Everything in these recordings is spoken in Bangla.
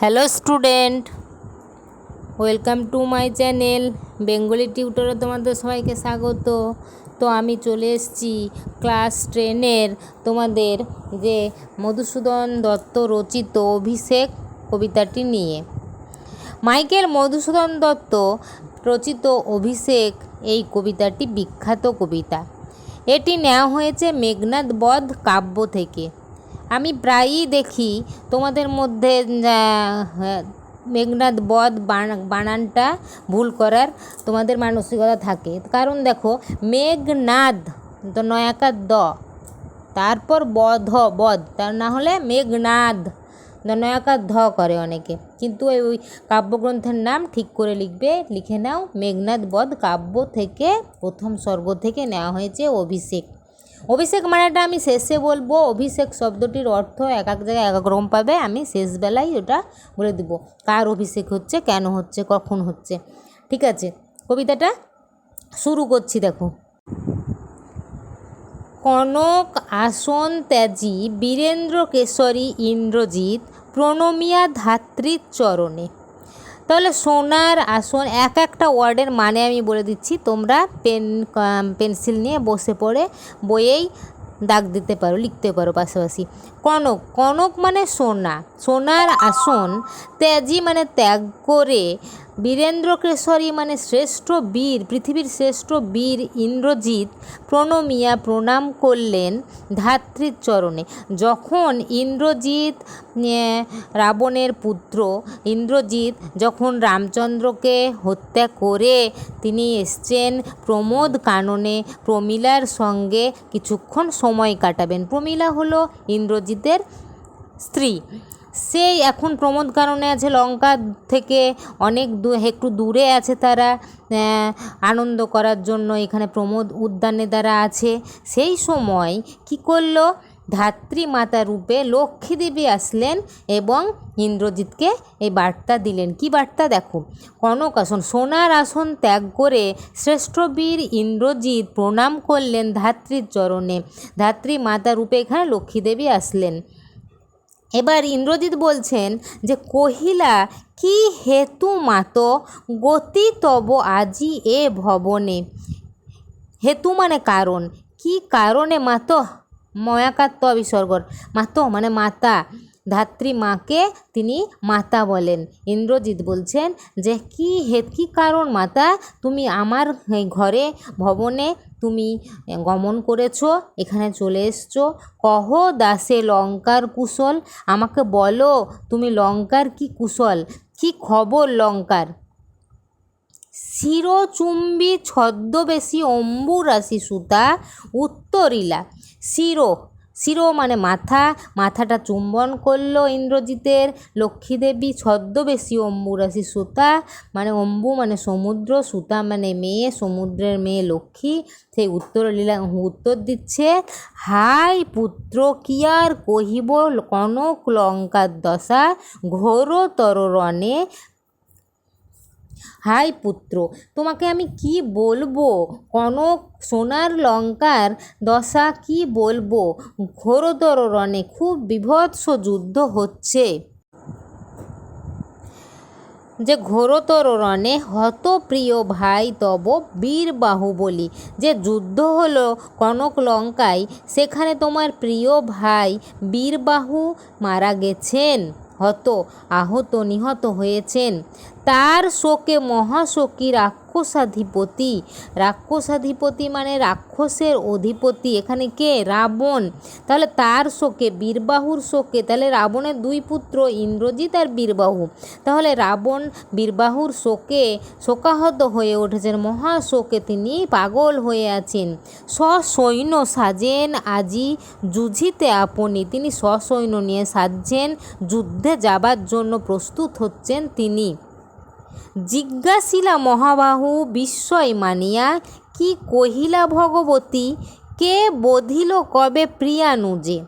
Hello student welcome to my channel Bengali টিউটরে তোমাদের সবাইকে স্বাগত। তো আমি চলে এসেছি ক্লাস টেনের তোমাদের যে মধুসূদন দত্ত রচিত অভিষেক কবিতাটি নিয়ে। মাইকেল মধুসূদন দত্ত রচিত অভিষেক এই কবিতাটি বিখ্যাত কবিতা। এটি নেওয়া হয়েছে মেঘনাদ বধ কাব্য থেকে। আমি প্রায়ই দেখি তোমাদের মধ্যে মেঘনাদ বধ বানা- বানানটা ভুল করার তোমাদের মানসিকতা থাকে। কারণ দেখো, মেঘনাদ তো নয়াকার দ, তারপর বধ বধ, তার না হলে মেঘনাদ নয়াকার ধ করে অনেকে। কিন্তু ওই কাব্যগ্রন্থের নাম ঠিক করে লিখবে, লিখে নাও, মেঘনাদ বধ কাব্য থেকে, প্রথম স্বর্গ থেকে নেওয়া হয়েছে অভিষেক। অভিষেক মানেটা আমি শেষে বলব। অভিষেক শব্দটির অর্থ এক এক জায়গায় এক এক রকম পাবে। আমি শেষবেলায় ওটা বলে দেবো। কার অভিষেক হচ্ছে, কেন হচ্ছে, কখন হচ্ছে। ঠিক আছে? কবিতাটা শুরু করছি, দেখো। কনক, আসন ত্যাজি, বীরেন্দ্র কেশরী, ইন্দ্রজিৎ, প্রণমিয়া ধাত্রীর চরণে। তাহলে সোনার আসন এক একটা ওয়ার্ডের মানে আমি বলে দিচ্ছি। তোমরা পেন পেন্সিল নিয়ে বসে পড়ে বইয়েই দাগ দিতে পারো, লিখতে পারো পাশাপাশি। কনক কনক মানে সোনা। সোনার আসন ত্যাজি মানে ত্যাগ করে বীরেন্দ্র কেশরী মানে শ্রেষ্ঠ বীর, পৃথিবীর শ্রেষ্ঠ বীর ইন্দ্রজিৎ প্রণমিয়া প্রণাম করলেন ধাত্রীর চরণে। যখন ইন্দ্রজিৎ রাবণের পুত্র, ইন্দ্রজিৎ যখন রামচন্দ্রকে হত্যা করে, তিনি এসছেন প্রমোদ কাননে প্রমীলার সঙ্গে কিছুক্ষণ সময় কাটাবেন। প্রমীলা হলো ইন্দ্রজিতের স্ত্রী। সেই এখন প্রমোদ কারণে আছে, লঙ্কা থেকে অনেক দূ, একটু দূরে আছে তারা আনন্দ করার জন্য এখানে প্রমোদ উদ্যানে দ্বারা আছে। সেই সময় কি করল? ধাত্রী মাতা রূপে লক্ষ্মী দেবী আসলেন এবং ইন্দ্রজিৎকে এই বার্তা দিলেন। কি বার্তা? দেখো, কনক আসন, সোনার আসন ত্যাগ করে শ্রেষ্ঠ বীর ইন্দ্রজিৎ প্রণাম করলেন ধাত্রীর চরণে। ধাত্রী মাতা রূপে এখানে লক্ষ্মী দেবী আসলেন। এবার ইন্দ্রজিৎ বলছেন যে, কহিলা, কি হেতু মাত গতি তব আজি এ ভবনে? হেতু মানে কারণ। কি কারণে মাত? ময়াকাত্ম বিসর্গর। মাত মানে মাতা। ধাত্রী মাকে তিনি মাতা বলেন। ইন্দ্রজিৎ বলছেন যে, কি হে, কী কারণ মাতা? তুমি আমার ঘরে ভবনে তুমি গমন করেছ, এখানে চলে এসছো। কহ, দাসে লঙ্কার কুশল। আমাকে বলো, তুমি লঙ্কার কি কুশল? কি খবর লঙ্কার? শিরোচুম্বী ছদ্মবেশী অম্বুরাশি সুতা উত্তরিলা। শিরো শিরো মানে মাথা, মাথাটা চুম্বন করল ইন্দ্রজিতের। লক্ষ্মীদেবী ছদ্মবেশী অম্বুরাশি সুতা মানে অম্বু মানে সমুদ্র, সুতা মানে মেয়ে, সমুদ্রের মেয়ে লক্ষ্মী। সেই উত্তর লীলা, উত্তর দিচ্ছে, হাই পুত্র, কি আর কহিব কনক লঙ্কার দশা? ঘোরতর রণে হাই পুত্র, তোমাকে আমি কি বলব? কনক সোনার লঙ্কার দশা কি বলব? ঘোরতর রণে খুব বিভৎস যুদ্ধ হচ্ছে। যে ঘোরতর রণে হত প্রিয় ভাই তব বীর বাহুবলী। যে যুদ্ধ হলো কনক লঙ্কায়, সেখানে তোমার প্রিয় ভাই বীরবাহু মারা গেছেন। হত আহত নিহত হয়েছেন। তার শোকে মহাশোকী রাক্ষসাধিপতি। রাক্ষসাধিপতি মানে রাক্ষসের অধিপতি। এখানে কে? রাবণ। তাহলে তার শোকে, বীরবাহুর শোকে, তাহলে রাবণের দুই পুত্র ইন্দ্রজিৎ আর বীরবাহু। তাহলে রাবণ বীরবাহুর শোকে শোকাহত হয়ে উঠেছেন। মহাশোকে তিনি পাগল হয়ে আছেন। সসৈন্য সাজেন আজি যুঝিতে আপনি। তিনি সসৈন্য নিয়ে সাজছেন যুদ্ধে যাবার জন্য প্রস্তুত হচ্ছেন তিনি। জিজ্ঞাসিলা মহাবাহু, বিস্ময় মানিয়া, কি কহিলা ভগবতী, কে বধিল কবে প্রিয়ানুজে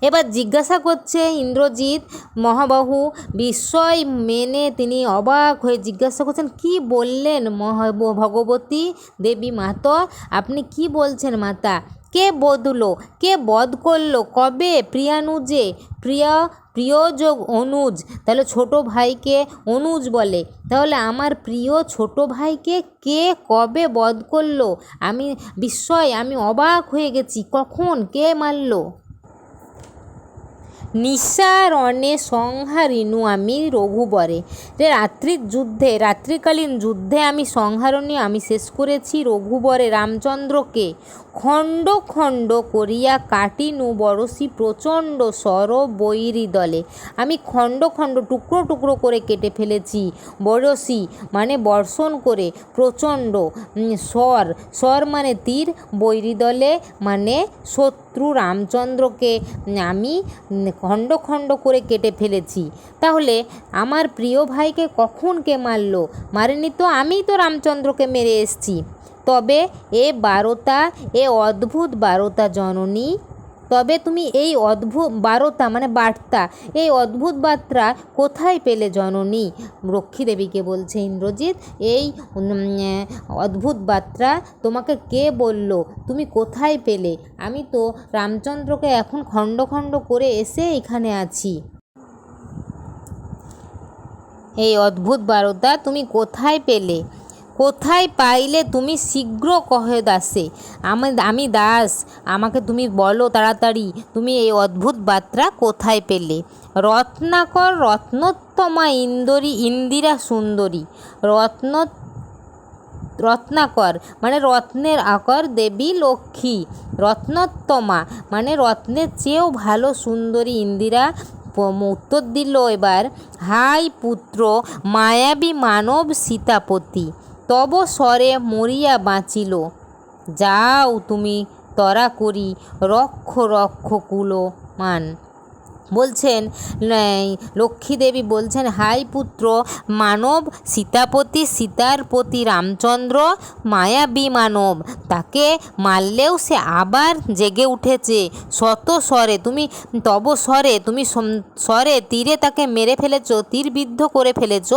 এবার জিজ্ঞাসা করছে ইন্দ্রজিৎ মহাবাহু, বিস্ময় মেনে তিনি অবাক হয়ে জিজ্ঞাসা করছেন, কি বললেন মহা, ভগবতী দেবী মাতা? আপনি কি বলছেন মাতা? কে বদলো কে বধ করল? কবে প্রিয়ানুজে প্রিয়া প্রিয় যোগ অনুজ, তাহলে ছোট ভাইকে অনুজ বলে। তাহলে আমার প্রিয় ছোট ভাইকে কে কবে বধ করল? আমি বিস্ময় আমি অবাক হয়ে গেছি। কখন? কে মারলো? নিশারণে সংহারিনু আমি রঘুবরে। যে রাত্রির যুদ্ধে, রাত্রিকালীন যুদ্ধে আমি সংহারণী আমি শেষ করেছি রঘুবরে রামচন্দ্রকে। খণ্ড খণ্ড করিয়া কাটিনু বরসি প্রচণ্ড সর বৈরী দলে। আমি খণ্ড খণ্ড, টুকরো টুকরো করে কেটে ফেলেছি বরসি মানে বর্ষণ করে প্রচণ্ড স্বর। স্বর মানে তীর, বৈরী দলে মানে শত্রু রামচন্দ্রকে আমি খণ্ড খণ্ড করে কেটে ফেলেছি। তাহলে আমার প্রিয় ভাইকে কখন কে মারল? মারেনি তো আমিই তো রামচন্দ্রকে মেরে এসছি। তবে এ বারোতা, এ অদ্ভুত বারোতা জননী তবে তুমি এই অদ্ভুত বারতা মানে বার্তা, এই অদ্ভুত বার্তা কোথায় পেলে জননী? রক্ষী দেবীকে বলছে ইন্দ্রজিৎ, এই অদ্ভুত বার্তা তোমাকে কে বলল? তুমি কোথায় পেলে? আমি তো রামচন্দ্রকে এখন খণ্ড খণ্ড করে এসে এখানে আছি। এই অদ্ভুত বারতা তুমি কোথায় পেলে? কোথায় পাইলে তুমি শীঘ্র কহে দাসে? আমি আমি দাস, আমাকে তুমি বলো তাড়াতাড়ি, তুমি এই অদ্ভুত বার্তা কোথায় পেলে? রত্নাকর রত্নোত্তমা ইন্দরী, ইন্দিরা সুন্দরী। রত্ন রত্নাকর মানে রত্নের আকর দেবী লক্ষ্মী। রত্নোত্তমা মানে রত্নের চেয়েও ভালো সুন্দরী ইন্দিরা। উত্তর দিল এবার, হাই পুত্র, মায়াবী মানব সীতাপতি। তব স্বরে মরিয়া বাঁচিল। যাও তুমি তরা করি রক্ষ রক্ষ কুলো মান বলছেন এই, লক্ষ্মী দেবী বলছেন হাই পুত্র মানব সীতাপতি সীতার প্রতি রামচন্দ্র মায়াবী মানব। তাকে মারলেও সে আবার জেগে উঠেছে। শত স্বরে তুমি তব স্বরে তুমি স্বরে তীরে তাকে মেরে ফেলেছ তীরবিদ্ধ করে ফেলেছ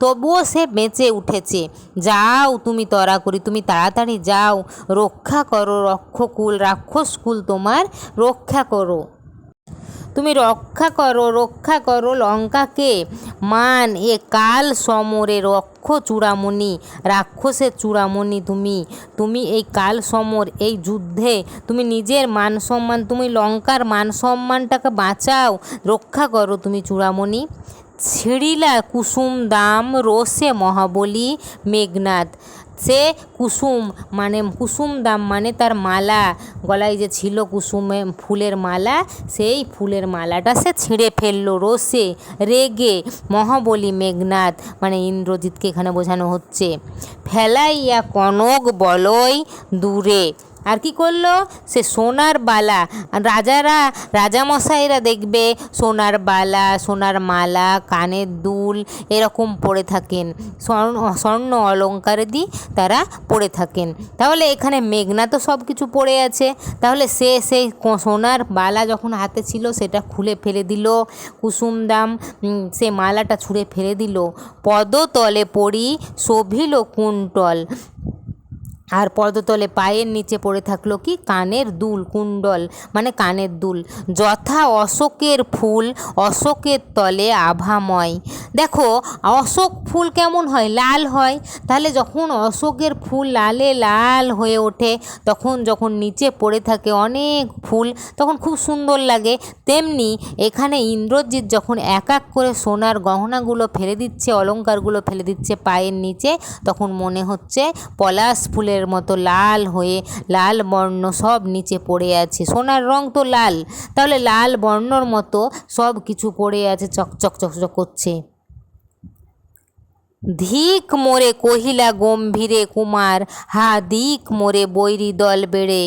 তবুও সে বেঁচে উঠেছে। যাও তুমি তরা করি তুমি তাড়াতাড়ি যাও। রক্ষা করো রক্ষকুল রাক্ষসকুল তোমার রক্ষা করো। তুমি রক্ষা করো রক্ষা করো লঙ্কাকে। মান, এ কাল সমরে রক্ষ চূড়ামণি, রাক্ষসের চূড়ামণি তুমি। তুমি এই কাল সমর, এই যুদ্ধে তুমি নিজের মান সম্মান, তুমি লঙ্কার মান সম্মানটাকে বাঁচাও, রক্ষা করো তুমি চূড়ামণি। ছিঁড়িলা কুসুম দাম রোষে মহাবলী মেঘনাথ সে কুসুম মানে কুসুম দাম মানে তার মালা। গলায় যে ছিল কুসুমে ফুলের মালা, সেই ফুলের মালাটা সে ছিঁড়ে ফেলল রোষে। রেগে, মহাবলী মেঘনাথ মানে ইন্দ্রজিৎকে এখানে বোঝানো হচ্ছে। ফেলাইয়া কনক বলয় দূরে। আর কি করল? সে সোনার বালা। রাজারা, রাজামশাইরা দেখবে সোনার বালা, সোনার মালা, কানের দুল এরকম পরে থাকেন। স্বর্ণ অলঙ্কারে দিয়ে তারা পরে থাকেন। তাহলে এখানে মেঘনা তো সব কিছু পড়ে আছে। তাহলে সে সেই সোনার বালা যখন হাতে ছিল সেটা খুলে ফেলে দিল। কুসুম দাম সে মালাটা ছুঁড়ে ফেলে দিল। পদতলে পড়ি, শোভিল কুণ্টল আর পদতলে পায়ের নিচে পড়ে থাকল কি? কানের দুল, কুণ্ডল মানে কানের দুল। যথা অশোকের ফুল, অশোকের তলে আভাময়। দেখো, অশোক ফুল কেমন হয়? লাল হয়। তাহলে যখন অশোকের ফুল লালে লাল হয়ে ওঠে, তখন যখন নিচে পড়ে থাকে অনেক ফুল, তখন খুব সুন্দর লাগে। তেমনি এখানে ইন্দ্রজিৎ যখন এক এক করে সোনার গহনাগুলো ফেলে দিচ্ছে, অলঙ্কারগুলো ফেলে দিচ্ছে পায়ের নিচে, তখন মনে হচ্ছে পলাশ ফুলের মতো লাল হয়ে, লাল বর্ণ সব নিচে পড়ে আছে। সোনার রং তো লাল। তাহলে লাল বর্ণর মতো সব কিছু পড়ে আছে, চকচক চকচক করছে। ধিক মোরে কহিলা গম্ভীরে কুমার, হা দিক মোরে বৈরী দল বেড়ে।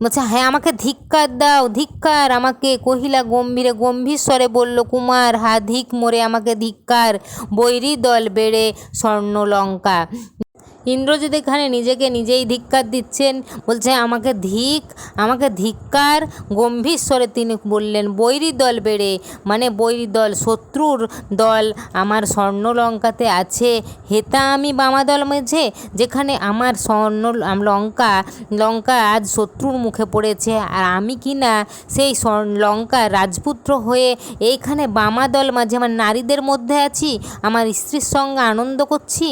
বলছে হ্যাঁ আমাকে ধিক্কার দাও, ধিক্কার। আমাকে কহিলা গম্ভীরে গম্ভীর স্বরে বলল, কুমার, হা ধিক মোরে আমাকে ধিক্কার, বৈরী দল বেড়ে স্বর্ণলঙ্কা। ইন্দ্রজিৎ এখানে নিজেকে নিজেই ধিক্কার দিচ্ছেন। বলছে, আমাকে ধিক, আমাকে ধিক্কার, গম্ভীর স্বরে তিনি বললেন, বৈরী দল বেড়ে মানে বৈরী দল, শত্রুর দল আমার স্বর্ণলঙ্কাতে আছে। হেতা আমি বামা দল মেঝে, যেখানে আমার স্বর্ণ লঙ্কা লঙ্কা আজ শত্রুর মুখে পড়েছে। আর আমি কি না সেই লঙ্কার রাজপুত্র হয়ে এইখানে বামা দল মাঝে আমার নারীদের মধ্যে আছি, আমার স্ত্রীর সঙ্গে আনন্দ করছি?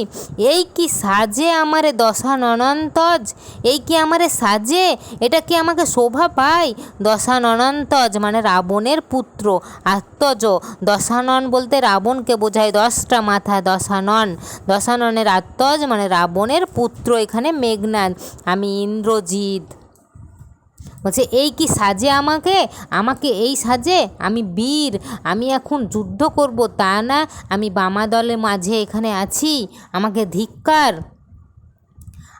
এই কি সাজে আমারে দশাননন্তজ এই কি আমারে সাজে? এটা কি আমাকে শোভা পায়? দশাননন্তজ মানে রাবণের পুত্র, আত্মজ। দশানন বলতে রাবণকে বোঝায় দশটা মাথা দশানন দশাননের আত্মজ মানে রাবণের পুত্র, এখানে মেঘনাদ আমি ইন্দ্রজিৎ। বলছে, এই কি সাজে আমাকে? আমাকে এই সাজে? আমি বীর, আমি এখন যুদ্ধ করব, তা না, আমি বামা দলের মাঝে এখানে আছি, আমাকে ধিক্কার।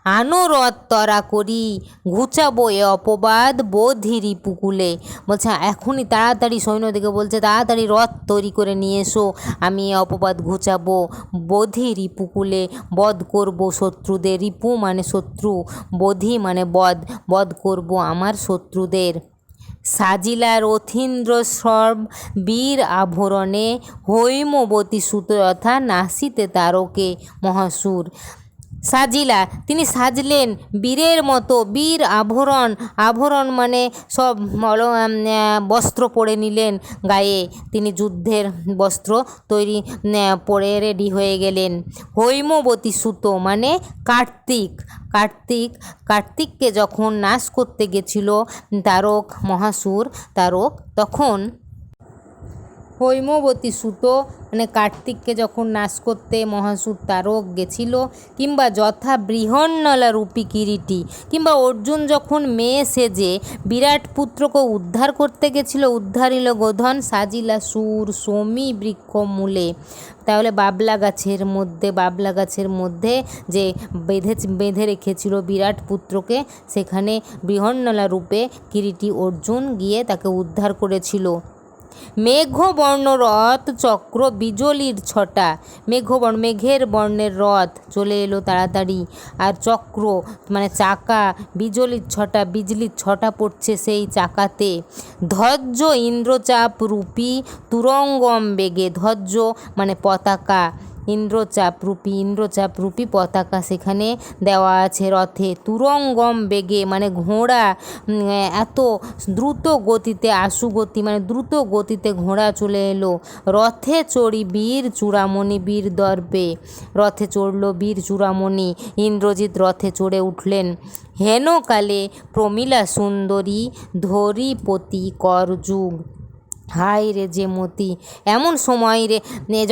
আনো রথ তরা করি, ঘুচাবো এ অপবাদ বোধিরি পুকুলে। বলছে, এখনই তাড়াতাড়ি সৈন্যদিকে বলছে, তাড়াতাড়ি রথ তৈরি করে নিয়ে এসো, আমি এ অপবাদ ঘুচাবো বোধি রিপুকুলে বধ করব শত্রুদের, রিপু মানে শত্রু, বোধি মানে বধ বধ করব আমার শত্রুদের। সাজিলা রথীন্দ্র সর্ব বীর আভরণে হৈমবতী সুতয়থা নাসিতে তারকে মহাসুর। সাজিলা। তিনি সাজলেন বীরের মতো, বীর আভরণ। আভরণ মানে সব মল বস্ত্র পরে নিলেন গায়ে। তিনি যুদ্ধের বস্ত্র তৈরি পরে রেডি হয়ে গেলেন। হৈমবতী সুতো মানে কার্তিক। কার্তিক, কার্তিককে যখন নাশ করতে গেছিল তারক মহাসুর, তারক তখন হৈমবতী সুতো মানে কার্তিককে যখন নাশ করতে মহাসুর তারক গেছিল, কিংবা যথা বৃহন্নলা রূপী কিরীটি, কিংবা অর্জুন যখন মেয়ে সেজে বিরাট পুত্রকে উদ্ধার করতে গেছিল, উদ্ধারিল গোধন, সাজিলা সুর, সমী বৃক্ষ মূলে। তাহলে বাবলা গাছের মধ্যে, বাবলা গাছের মধ্যে যে বেঁধে বেঁধে রেখেছিল বিরাট পুত্রকে, সেখানে বৃহন্নলা রূপে কিরীটি অর্জুন গিয়ে তাকে উদ্ধার করেছিল। মেঘবর্ণ রথ চক্র বিজলির ছটা। মেঘবর্ণ, মেঘের বর্ণের রথ চলে এলো তাড়াতাড়ি। আর চক্র মানে চাকা, বিজলির ছটা বিজলির ছটা পড়ছে সেই চাকাতে। ধৈর্য ইন্দ্রচাপ রূপী তুরঙ্গম বেগে ধৈর্য মানে পতাকা। ইন্দ্রচাপ রূপী ইন্দ্রচাপ রূপী পতাকা সেখানে দেওয়া আছে রথে। তুরঙ্গম বেগে মানে ঘোড়া এত দ্রুত গতিতে আশু গতি মানে দ্রুত গতিতে ঘোড়া চলে এলো। রথে চড়ি বীর চূড়ামণি, বীর দর্পে। রথে চড়ল বীর চূড়ামণি, ইন্দ্রজিৎ রথে চড়ে উঠলেন। হেনকালে প্রমীলা সুন্দরী, ধরিপতি করযুগ হাই রে যে মতি, এমন সময় রে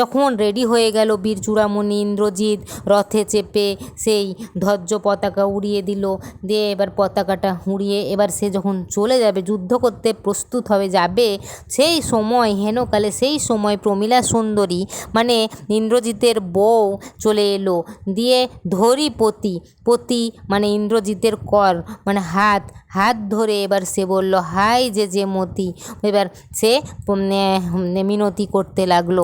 যখন রেডি হয়ে গেল বীর চূড়ামণি ইন্দ্রজিৎ রথে চেপে সেই ধৈর্য পতাকা উড়িয়ে দিল। দিয়ে এবার পতাকাটা উড়িয়ে এবার সে যখন চলে যাবে, যুদ্ধ করতে প্রস্তুত হবে, যাবে সেই সময় হেনকালে সেই সময় প্রমীলা সুন্দরী মানে ইন্দ্রজিতের বউ চলে এলো। দিয়ে ধরি পতি পতি মানে ইন্দ্রজিতের কর মানে হাত হাত ধরে এবার সে বলল হাই যে যে মতি এবার সে মিনতি করতে লাগল।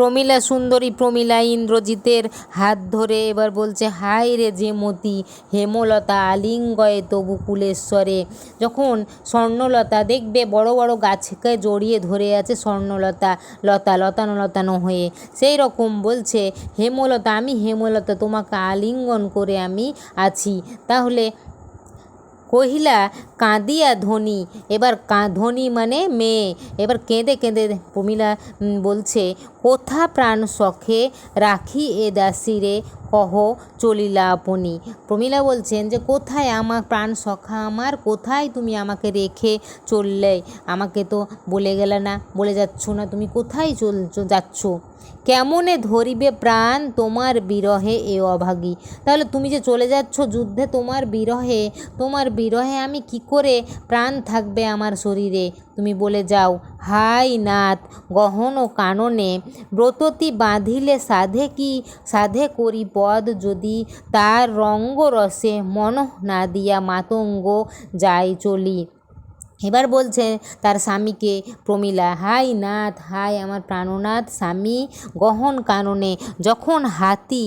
প্রমীলা, সুন্দরী প্রমীলা ইন্দ্রজিতের হাত ধরে এবার বলছে হাই রে যে মতি হেমলতা আলিঙ্গয়ে তবু কুলেশ্বরে। যখন স্বর্ণলতা দেখবে, বড় বড় গাছকে জড়িয়ে ধরে আছে স্বর্ণলতা, লতা, লতানো লতানো হয়ে। সেই রকম বলছে, হেমলতা, আমি হেমলতা, তোমাকে আলিঙ্গন করে আমি আছি। তাহলে কহিলা, কাঁদিয়া ধনী। এবার কা ধনী মানে মেয়ে। এবার কেঁদে কেঁদে প্রমীলা বলছে, কোথা প্রাণ সখে রাখি এ দাসিরে কহ, চলিলা আপনি। প্রমীলা বলছেন যে, কোথায় আমার প্রাণ সখা আমার? কোথায় তুমি আমাকে রেখে চললে? আমাকে তো বলে গেলে না, বলে যাচ্ছ না। তুমি কোথায় চল, যাচ্ছ? কেমনে ধরিবে প্রাণ তোমার বিরহে এ অভাগী? তাহলে তুমি যে চলে যাচ্ছ যুদ্ধে তোমার বিরহে তোমার বিরহে আমি কি করে প্রাণ থাকবে আমার শরীরে? তুমি বলে যাও, হাই নাথ, গহন ও কাননে ব্রততি বাঁধিলে সাধে কি? সাধে করি পদ যদি তার রঙ্গরসে মন না দিয়া মাতঙ্গ যাই চলি। এবার বলছে তার স্বামীকে, প্রমীলা, হাই নাথ, হাই আমার প্রাণনাথ, স্বামী গহন কাননে, যখন হাতি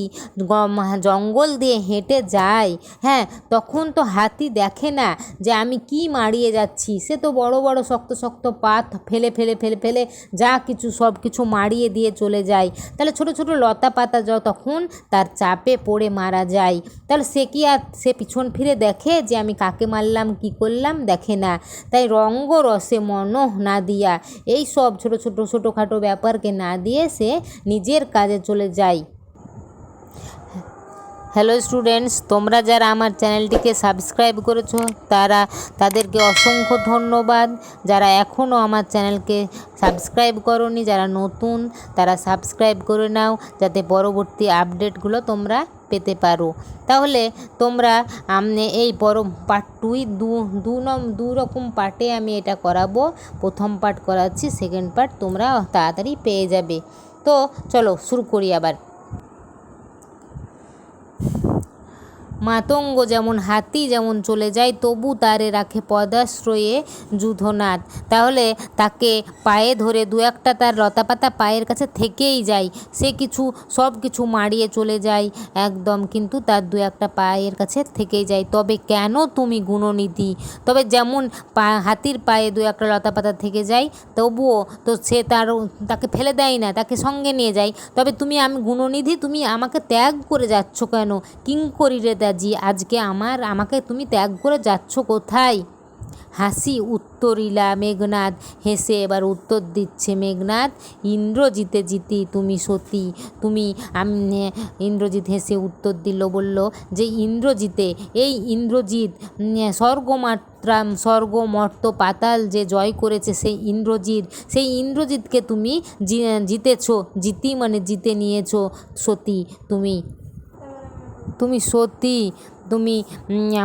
জঙ্গল দিয়ে হেঁটে যায় হ্যাঁ তখন তো হাতি দেখে না যে আমি কি মারিয়ে যাচ্ছি। সে তো বড় বড়, শক্ত শক্ত পাত ফেলে ফেলে ফেলে ফেলে যা কিছু, সব কিছু মারিয়ে দিয়ে চলে যায়। তাহলে ছোট ছোট লতা পাতা য, তখন তার চাপে পড়ে মারা যায়। তাহলে সে কি আর, সে পিছন ফিরে দেখে যে আমি কাকে মারলাম, কি করলাম? দেখে না। তাই রঙ্গ রসে মন না দিয়া এই সব ছোট ছোট ছোটোখাটো ব্যাপারকে না দিয়ে সে নিজের কাজে চলে যায়। হ্যালো স্টুডেন্টস, তোমরা যারা আমার চ্যানেলটিকে সাবস্ক্রাইব করেছ, তারা তাদেরকে অসংখ্য ধন্যবাদ। যারা এখনও আমার চ্যানেলকে সাবস্ক্রাইব করনি, যারা নতুন, তারা সাবস্ক্রাইব করে নাও, যাতে পরবর্তী আপডেটগুলো তোমরা পেতে পারো। তাহলে তোমরা আমনে এই বড় পার্ট টুই দু দু দু রকম পার্টে আমি এটা করাবো। প্রথম পার্ট করাচ্ছি সেকেন্ড পার্ট তোমরা তাড়াতাড়ি পেয়ে যাবে। তো চলো শুরু করি আবার। মাতঙ্গ যেমন হাতি যেমন চলে যায়, তবু তারে রাখে পদাশ্রয়ে যুধনাথ তাহলে তাকে পায়ে ধরে দু একটা তার লতাপাতা পায়ের কাছে থেকেই যায়। সে কিছু, সব কিছু মারিয়ে চলে যায় একদম, কিন্তু তার দু একটা পায়ের কাছে থেকেই যায়। তবে কেন তুমি গুণনীতি? তবে যেমন পা, হাতির পায়ে দু একটা লতাপাতা থেকে যায়, তবুও তো সে তার তাকে ফেলে দেয় না, তাকে সঙ্গে নিয়ে যায়। তবে তুমি আমি গুণনিধি, তুমি আমাকে ত্যাগ করে যাচ্ছ কেন? কিঙ্করি রে দাজি আজকে আমার, আমাকে তুমি ত্যাগ করে যাচ্ছ কোথায়? হাসি উত্তরিলা মেঘনাদ, হেসে এবার উত্তর দিচ্ছে মেঘনাদ, ইন্দ্রজিতে জিতি তুমি সতী। তুমি ইন্দ্রজিৎ হেসে উত্তর দিল, বলল, যে ইন্দ্রজিতে, এই ইন্দ্রজিৎ স্বর্গমাত্রা স্বর্গ মর্ত পাতাল যে জয় করেছে সেই ইন্দ্রজিৎ, সেই ইন্দ্রজিৎকে তুমি জিতেছো, জিতি মানে জিতে নিয়েছো সতী। তুমি তুমি সত্যি তুমি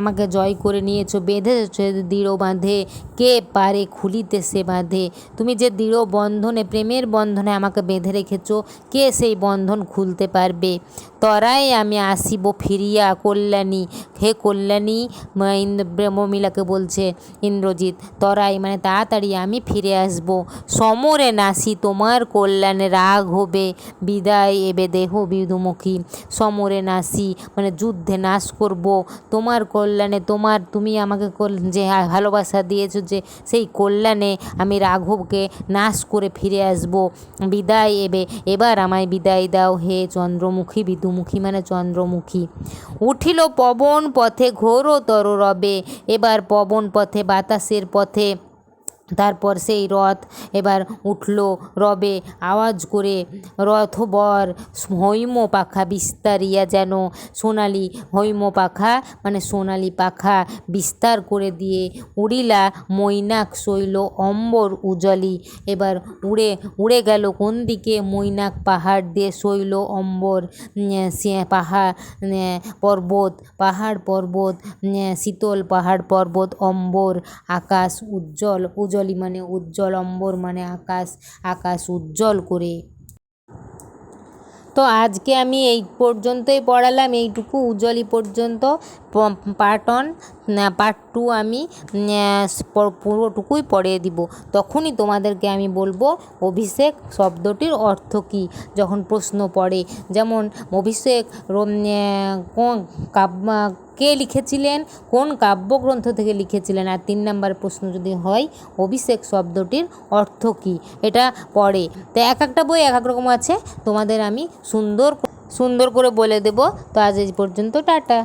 আমাকে জয় করে নিয়েছো। বেঁধেছো দৃঢ় বাঁধে। কে পারে খুলিতে সে বাঁধে? তুমি যে দৃঢ় বন্ধনে, প্রেমের বন্ধনে আমাকে বেঁধে রেখেছো, কে সেই বন্ধন খুলতে পারবে? তরাই আমি আসিব ফিরিয়া কল্যাণী। হে কল্যাণী ইন্দ্র মমিলাকে বলছে, ইন্দ্রজিৎ তরাই মানে তাড়াতাড়ি আমি ফিরে আসব। সমরে নাসি, তোমার কল্যাণে রাগ হবে। বিদায় এবে দেহ বিধুমুখী সমরে নাসি মানে যুদ্ধে নাশ করব। তোমার কল্যাণে, তোমার, তুমি আমাকে যে ভালোবাসা দিয়েছ যে সেই কল্যাণে আমি রাঘবকে নাশ করে ফিরে আসব। বিদায় এবে, এবার আমায় বিদায় দাও হে চন্দ্রমুখী, বিদুমুখী মানে চন্দ্রমুখী। উঠিল পবন পথে ঘোরতর রবে, এবার পবন পথে বাতাসের পথে তারপর সেই রথ এবার উঠল রবে আওয়াজ করে, রথবর, হৈম পাখা বিস্তারিয়া যেন সোনালি, হৈম পাখা মানে সোনালি পাখা বিস্তার করে দিয়ে উড়িলা মৈনাক শৈল অম্বর উজলি। এবার উড়ে উড়ে গেল কোন দিকে? মৈনাক পাহাড় দিয়ে শৈল অম্বর, সে পাহাড় পর্বত পাহাড় পর্বত শীতল পাহাড় পর্বত, অম্বর, আকাশ উজ্জ্বল উজ্জ্বলি মানে উজ্জ্বল অম্বর মানে আকাশ আকাশ উজ্জ্বল করে। তো আজকে আমি এই পর্যন্তই পড়ালাম, এইটুকু উজ্জ্বলি পর্যন্ত পার্ট ওয়ান পার্ট টু আমি পুরোটুকুই পড়িয়ে দিব। তখনই তোমাদেরকে আমি বলব, অভিষেক শব্দটির অর্থ কী? যখন প্রশ্ন পড়ে, যেমন, অভিষেক কে লিখেছিলেন? কোন কাব্যগ্রন্থ থেকে লিখেছিলেন? আর তিন নম্বর প্রশ্ন যদি হয়, অভিষেক শব্দটির অর্থ কী? এটা পড়ে। তো এক একটা বই এক এক রকম আছে। তোমাদের আমি সুন্দর সুন্দর করে বলে দেব। তো আজ এই পর্যন্ত, টাটা।